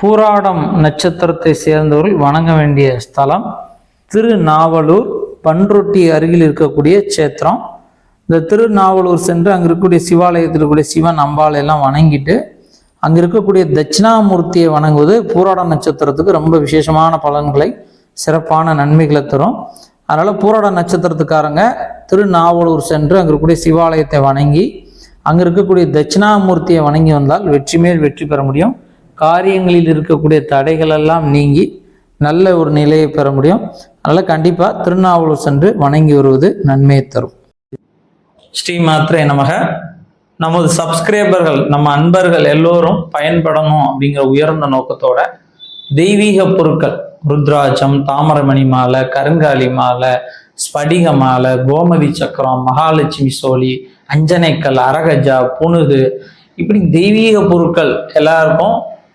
பூராடம் நட்சத்திரத்தை சேர்ந்தவர்கள் வணங்க வேண்டிய ஸ்தலம் திருநாவலூர் பன்ருட்டி அருகில் இருக்கக்கூடிய சேத்திரம் இந்த திருநாவலூர் சென்று அங்கே இருக்கக்கூடிய சிவாலயத்தில் இருக்கக்கூடிய சிவன் அம்பாலையெல்லாம் வணங்கிட்டு அங்கே இருக்கக்கூடிய தட்சிணாமூர்த்தியை வணங்குவது பூராட நட்சத்திரத்துக்கு ரொம்ப விசேஷமான பலன்களை சிறப்பான நன்மைகளை தரும். அதனால் பூராட நட்சத்திரத்துக்காரங்க திருநாவலூர் சென்று அங்கே இருக்கக்கூடிய சிவாலயத்தை வணங்கி அங்கே இருக்கக்கூடிய தட்சிணாமூர்த்தியை வணங்கி வந்தால் வெற்றி மேல் வெற்றி பெற முடியும். காரியங்களில் இருக்கக்கூடிய தடைகள் எல்லாம் நீங்கி நல்ல ஒரு நிலையை பெற முடியும். அதனால் கண்டிப்பாக திருநாவலூர் சென்று வணங்கி வருவது நன்மையை தரும். ஸ்ரீ மாத்திரை நமக. நமது சப்ஸ்கிரைபர்கள் நம்ம அன்பர்கள் எல்லோரும் பயன்படணும் அப்படிங்கிற உயர்ந்த நோக்கத்தோட தெய்வீக பொருட்கள் ருத்ராட்சம் தாமரமணி மாலை கருங்காலி மாலை ஸ்படிக மாலை கோமதி சக்கரம் மகாலட்சுமி சோழி அஞ்சனைக்கல் அரகஜா புனுது இப்படி தெய்வீக பொருட்கள் எல்லாருக்கும்